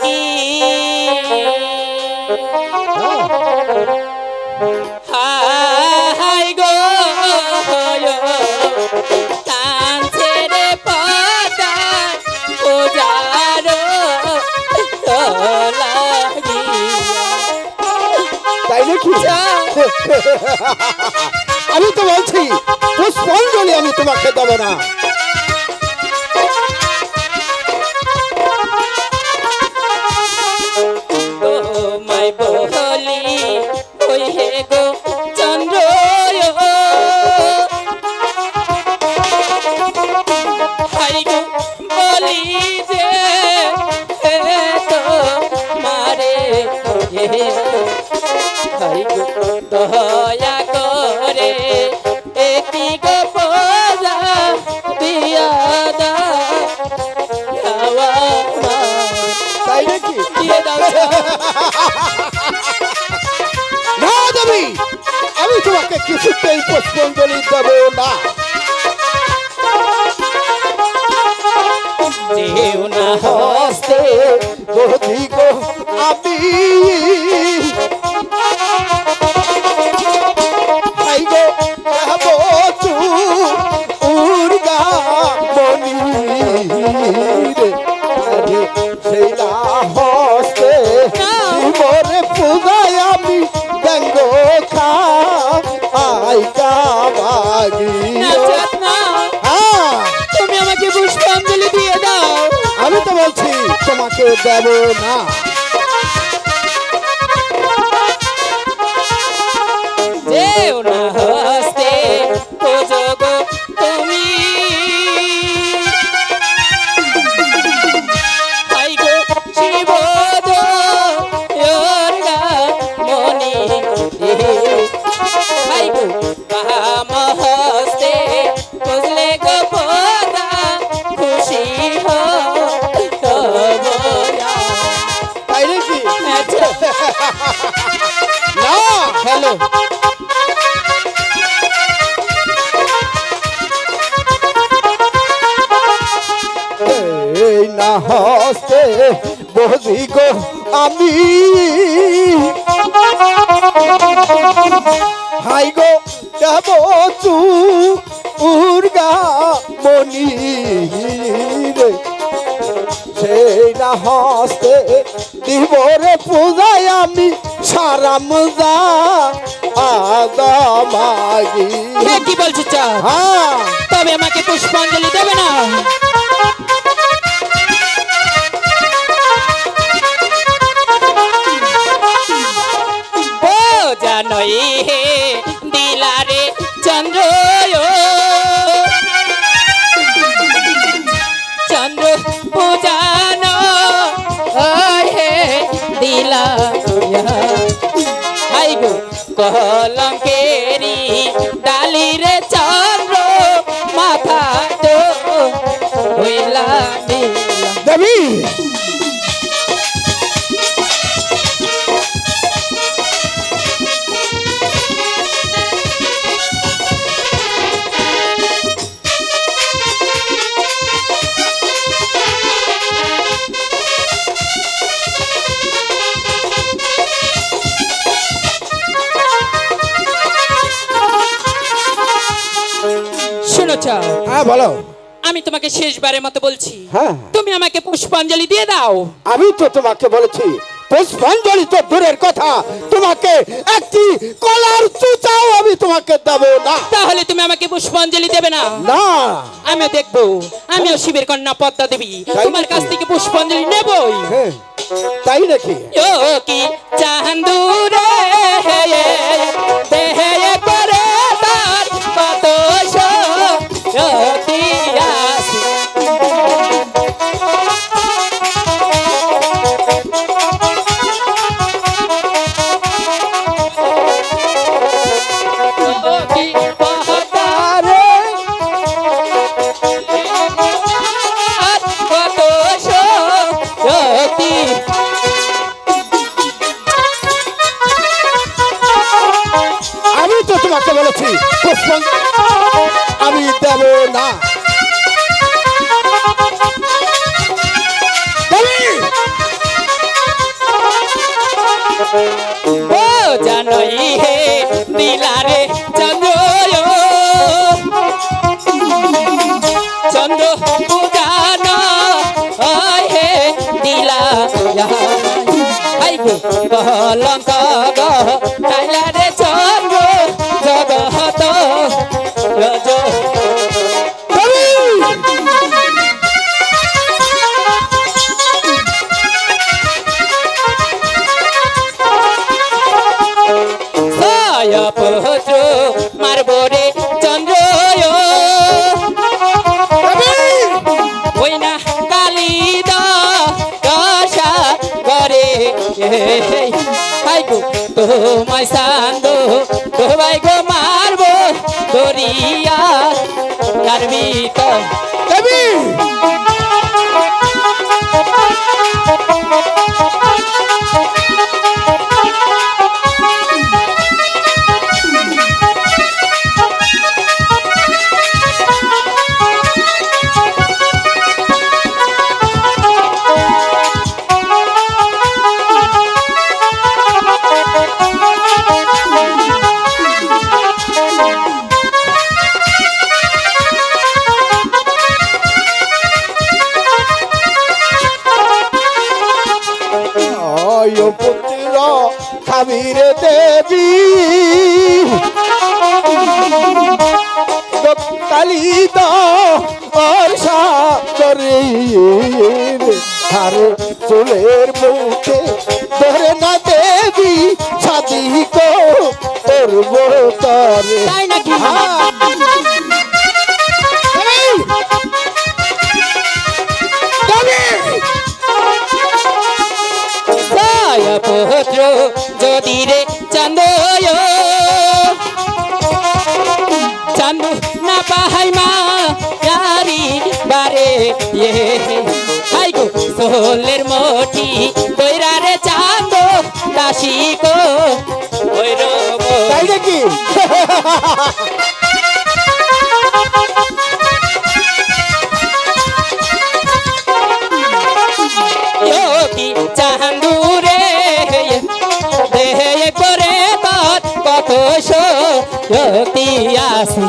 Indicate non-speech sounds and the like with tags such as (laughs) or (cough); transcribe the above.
কি হাই গো কাঞ্চে রে পদা পূজার লাগিয়া তাই নাকি? আমি তো বলছি পুষ্পাঞ্জলি আমি তোমাকে দেবো না। গো চন্দ্র বলি যে মারে দয়া করে একটি গো পূজা দিয়া দা। তাই নাকি? দিয়ে দাও আমি তোমাকে কিছুতেই পুষ্পাঞ্জলি দেবো না। যেও না হস্তে গদি গো আমি। সেই না তোমাকে দেব না না, হ্যালো। এই না হস্তে বহি গো আমি। হাই গো, যাব তু উর্গা মনি রে। সেই না হস্তে দিবরে পূজায় আমি সারা মজা আদা মাগি। কি বলছিস চা হ্যাঁ। তবে আমাকে পুষ্পাঞ্জলি কলঙ্কেরি ডালিরে শুনো চা হ্যাঁ বলো। আমি তোমাকে শেষবারের মতো বলছি। হ্যাঁ। তুমি আমাকে পুষ্পাঞ্জলি দিয়ে দাও। আমি তো তোমাকে বলেছি পুষ্পাঞ্জলি তো দূরের কথা। তোমাকে একটি কলার চুচাও আমি তোমাকে দেব না। তাহলে তুমি আমাকে পুষ্পাঞ্জলি দেবে না? না। আমিও দেখব। আমিও শিবের কন্যা পদ্মা দেবী। তোমার কাছ থেকে পুষ্পাঞ্জলি নেবই। হ্যাঁ, তাই নাকি? ও কি চান্দুরে দেহে কাছে প্রশ্ন আমি দেব না। ও জানো ইহে দিলারে চন্দ্র চন্দ্র জানো হে দিলা বলঙ্ক পুত্র মারবো রে চন্দ্র ওই না কালি দশা করে হাই গো তোমায় সান্দ, তোমায় গো মারবো, দরিয়া তার আর চুলের মুখে ধরে না দেবী সাদি করব তরে। রে চান্দ চান্দ না পাহাই মা ইয়ারি বারে ইয়ে। হাই গো, সোলের মোটি কইরা রে চান্দ দাসী গো ওই রব তাই নাকি? (laughs) তার আসি।